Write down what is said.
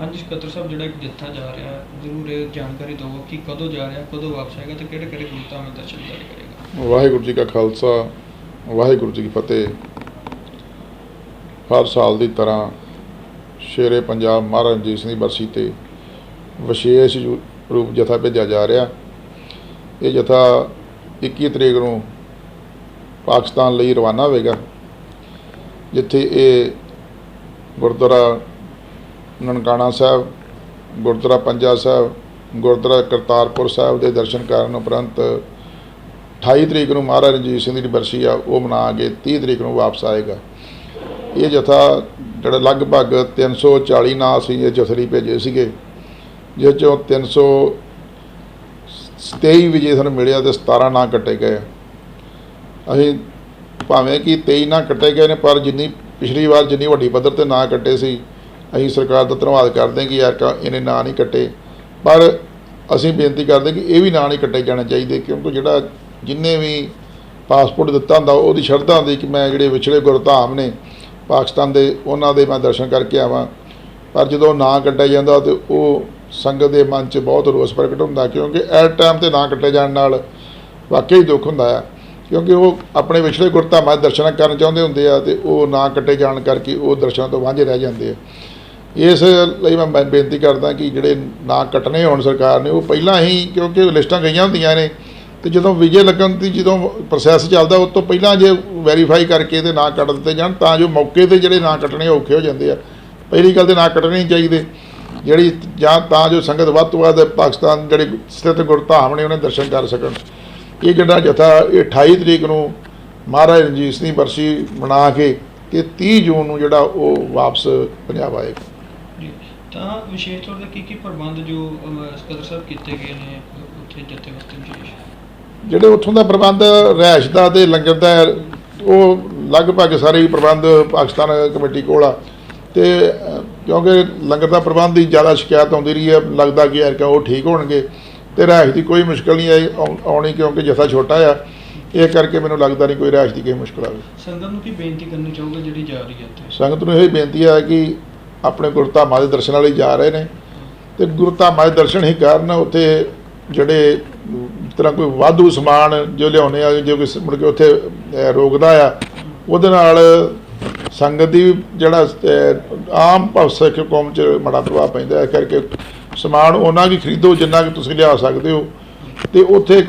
ਹਾਂਜੀ, ਸਕੱਤਰ ਸਾਹਿਬ, ਜਿਹੜਾ ਇੱਕ ਜੱਥਾ ਜਾ ਰਿਹਾ, ਜ਼ਰੂਰ ਇਹ ਜਾਣਕਾਰੀ ਦਿਓ ਕਿ ਕਦੋਂ ਜਾ ਰਿਹਾ, ਕਦੋਂ ਵਾਪਸ ਆਏਗਾ ਤੇ ਕਿਹੜੇ ਕਿਹੜੇ ਗੁਰਤਾਂ ਵਿੱਚ ਦਰਸ਼ਨ ਦਰ ਕਰੇਗਾ। ਵਾਹਿਗੁਰੂ ਜੀ ਕਾ ਖਾਲਸਾ, ਵਾਹਿਗੁਰੂ ਜੀ ਕੀ ਫਤਿਹ। ਹਰ ਸਾਲ ਦੀ ਤਰ੍ਹਾਂ ਸ਼ੇਰੇ ਪੰਜਾਬ ਮਹਾਰਾਜ ਰਣਜੀਤ ਸਿੰਘ ਦੀ ਬਰਸੀ ਤੇ ਵਿਸ਼ੇਸ਼ ਰੂਪ ਜਥਾ ਭੇਜਿਆ ਜਾ ਰਿਹਾ। ਇਹ ਜਥਾ 21 ਤਰੀਕ ਨੂੰ ਪਾਕਿਸਤਾਨ ਲਈ ਰਵਾਨਾ ਹੋਵੇਗਾ, ਜਿੱਥੇ ਇਹ ਗੁਰਦੁਆਰਾ ਨਨਕਾਣਾ ਸਾਹਿਬ, ਗੁਰਦੁਆਰਾ ਪੰਜਾ ਸਾਹਿਬ, ਗੁਰਦੁਆਰਾ ਕਰਤਾਰਪੁਰ ਸਾਹਿਬ ਦੇ ਦਰਸ਼ਨ ਕਰਨ ਉਪਰੰਤ 28 ਤਰੀਕ ਨੂੰ ਮਹਾਰਾਜ ਰਣਜੀਤ ਸਿੰਘ ਦੀ ਬਰਸੀ ਆ, ਉਹ ਮਨਾ ਕੇ 30 ਤਰੀਕ ਨੂੰ ਵਾਪਸ ਆਏਗਾ। ਇਹ ਜਥਾ ਜਿਹੜਾ ਲਗਭਗ 340 ਨਾਂ ਸੀ, ਇਹ ਜਥੜੀ ਭੇਜੇ ਸੀਗੇ, ਜਿਸ ਚੋਂ 327 ਵਿਜੇ ਸਾਨੂੰ ਮਿਲਿਆ ਤੇ 17 ਨਾਂ ਕੱਟੇ ਗਏ ਅਸੀਂ ਭਾਵੇਂ ਕਿ 23 ਨਾਂ ਕੱਟੇ ਗਏ ਨੇ, ਪਰ ਜਿੰਨੀ ਪਿਛਲੀ ਵਾਰ ਜਿੰਨੀ ਵੱਡੀ ਪੱਧਰ ਤੇ ਨਾਂ ਕੱਟੇ ਸੀ ਅਸੀਂ ਸਰਕਾਰ ਦਾ ਧੰਨਵਾਦ ਕਰਦੇ ਹਾਂ ਕਿ ਯਾਰ ਕਾ ਇਹਨੇ ਨਾਂ ਨਹੀਂ ਕੱਟੇ। ਪਰ ਅਸੀਂ ਬੇਨਤੀ ਕਰਦੇ ਕਿ ਇਹ ਵੀ ਨਾਂ ਨਹੀਂ ਕੱਟੇ ਜਾਣੇ ਚਾਹੀਦੇ, ਕਿਉਂਕਿ ਜਿਹੜਾ ਜਿੰਨੇ ਵੀ ਪਾਸਪੋਰਟ ਦਿੱਤਾ ਹੁੰਦਾ, ਉਹਦੀ ਸ਼ਰਧਾ ਹੁੰਦੀ ਕਿ ਮੈਂ ਜਿਹੜੇ ਵਿਛੜੇ ਗੁਰਧਾਮ ਨੇ ਪਾਕਿਸਤਾਨ ਦੇ, ਉਹਨਾਂ ਦੇ ਮੈਂ ਦਰਸ਼ਨ ਕਰਕੇ ਆਵਾਂ। ਪਰ ਜਦੋਂ ਨਾਂ ਕੱਟਿਆ ਜਾਂਦਾ ਤੇ ਉਹ ਸੰਗਤ ਦੇ ਮਨ 'ਚ ਬਹੁਤ ਰੋਸ ਪ੍ਰਗਟ ਹੁੰਦਾ, ਕਿਉਂਕਿ ਐਟ ਟਾਈਮ ਤੇ ਨਾਂ ਕੱਟੇ ਜਾਣ ਨਾਲ ਵਾਕਈ ਦੁੱਖ ਹੁੰਦਾ ਆ ਕਿਉਂਕਿ ਉਹ ਆਪਣੇ ਵਿਛੜੇ ਗੁਰਧਾਮਾਂ ਦੇ ਦਰਸ਼ਨ ਕਰਨ ਚਾਹੁੰਦੇ ਹੁੰਦੇ ਆ ਤੇ ਉਹ ਨਾਂ ਕੱਟੇ ਜਾਣ ਕਰਕੇ ਉਹ ਦਰਸ਼ਨਾਂ ਤੋਂ ਵਾਂਝੇ ਰਹਿ ਜਾਂਦੇ ਆ। ਇਸ ਲਈ ਮੈਂ ਬੇਨਤੀ ਕਰਦਾ ਕਿ ਜਿਹੜੇ ਨਾਂ ਕੱਟਣੇ ਹੋਣ ਸਰਕਾਰ ਨੇ, ਉਹ ਪਹਿਲਾਂ ਹੀ, ਕਿਉਂਕਿ ਲਿਸਟਾਂ ਗਈਆਂ ਹੁੰਦੀਆਂ ਨੇ, ਤੇ ਜਦੋਂ ਵਿਜੇ ਲੱਗਣ ਦੀ ਜਦੋਂ ਪ੍ਰੋਸੈਸ ਚੱਲਦਾ, ਉਸ ਤੋਂ ਪਹਿਲਾਂ ਜੇ ਵੈਰੀਫਾਈ ਕਰਕੇ ਤੇ ਨਾਂ ਕੱਟ ਦਿੱਤੇ ਜਾਣ, ਤਾਂ ਜੋ ਮੌਕੇ ਤੇ ਜਿਹੜੇ ਨਾਂ ਕੱਟਣੇ ਔਖੇ ਹੋ ਜਾਂਦੇ ਆ। ਪਹਿਲੀ ਗੱਲ ਤੇ ਨਾਂ ਕੱਟਣੇ ਨਹੀਂ ਚਾਹੀਦੇ। ਜਿਹੜੀ ਜਾਂ ਤਾਂ ਜੋ ਸੰਗਤ ਵੱਧ ਤੋਂ ਵੱਧ ਪਾਕਿਸਤਾਨ ਜਿਹੜੇ ਸਥਿਤ ਗੁਰਧਾਮ ਨੇ, ਉਹਨੇ ਦਰਸ਼ਨ ਕਰ ਸਕਣ। ਇਹ ਜਿਹੜਾ ਜਥਾ, ਇਹ 28 ਤਰੀਕ ਨੂੰ ਮਹਾਰਾਜ ਰਣਜੀਤ ਸਿੰਘ ਦੀ ਬਰਸੀ ਮਨਾ ਕੇ ਤੇ 30 ਜੂਨ ਨੂੰ ਜਿਹੜਾ ਉਹ ਵਾਪਸ ਪੰਜਾਬ ਆਏਗਾ। ਜੀ। ਤਾਂ ਵਿਸ਼ੇਸ਼ ਤੌਰ ਤੇ ਕੀ ਕੀ ਪ੍ਰਬੰਧ ਜੋ ਸਕੱਤਰ ਸਾਹਿਬ ਕੀਤੇ ਗਏ ਨੇ ਉੱਥੇ ਜੱਥੇ ਵਾਸਤੇ ਵਿਸ਼ੇਸ਼? ਜਿਹੜੇ ਉੱਥੋਂ ਦਾ ਪ੍ਰਬੰਧ ਰਿਹਾਇਸ਼ ਦਾ ਤੇ ਲੰਗਰ ਦਾ ਹੈ, ਉਹ ਲਗਭਗ ਸਾਰੇ ਹੀ ਪ੍ਰਬੰਧ ਪਾਕਿਸਤਾਨ ਕਮੇਟੀ ਕੋਲ ਆ। ਤੇ ਕਿਉਂਕਿ ਲੰਗਰ ਦਾ ਪ੍ਰਬੰਧ ਦੀ ਜ਼ਿਆਦਾ ਸ਼ਿਕਾਇਤ ਆਉਂਦੀ ਰਹੀ ਹੈ ਲੱਗਦਾ ਕਿ ਯਾਰ ਕਿ ਉਹ ਠੀਕ ਹੋਣਗੇ। ਤੇ ਰਿਹਾਇਸ਼ ਦੀ ਕੋਈ ਮੁਸ਼ਕਲ ਨਹੀਂ ਆਈ ਆਉ- ਆਉਣੀ ਕਿਉਂਕਿ ਜਥਾ ਛੋਟਾ ਆ। ਇਹ ਕਰਕੇ ਮੈਨੂੰ ਲੱਗਦਾ ਨਹੀਂ ਕੋਈ ਰਿਹਾਇਸ਼ ਦੀ ਕੋਈ ਮੁਸ਼ਕਲ ਆਵੇ। ਸੰਗਤ ਨੂੰ ਕੀ ਬੇਨਤੀ ਕਰਨੀ ਚਾਹੋਗੇ ਜਿਹੜੀ ਜਾ ਰਹੀ ਹੈ ਸੰਗਤ ਨੂੰ ਇਹ ਬੇਨਤੀ ਹੈ ਕਿ ਆਪਣੇ ਗੁਰਧਾਮਾਂ ਦੇ ਦਰਸ਼ਨਾਂ ਲਈ ਜਾ ਰਹੇ ਨੇ। ਤੇ ਗੁਰਧਾਮਾਂ ਦੇ ਦਰਸ਼ਨ ਹੀ ਕਰਨ ਉੱਥੇ ਜਿਹੜੇ ਤਰ੍ਹਾਂ ਕੋਈ ਵਾਧੂ ਸਮਾਨ ਜੋ ਲਿਆਉਣੇ ਆ, ਜੋ ਕੋਈ ਸ- ਮੁੜ ਕੇ ਉੱਥੇ ਰੋਕਦਾ ਆ, ਉਹਦੇ ਨਾਲ ਸੰਗਤ ਦੀ ਜਿਹੜਾ ਆਮ ਭਾਵ ਸਿੱਖ ਕੌਮ 'ਚ ਮਾੜਾ ਪ੍ਰਭਾਵ ਪੈਂਦਾ। ਹੈ ਇਸ ਕਰਕੇ ਸਮਾਨ ਉਹਨਾਂ ਕੀ ਖਰੀਦੋ, ਜਿੰਨਾ ਕਿ ਤੁਸੀਂ ਲਿਆ ਸਕਦੇ ਹੋ। ਤੇ ਉੱਥੇ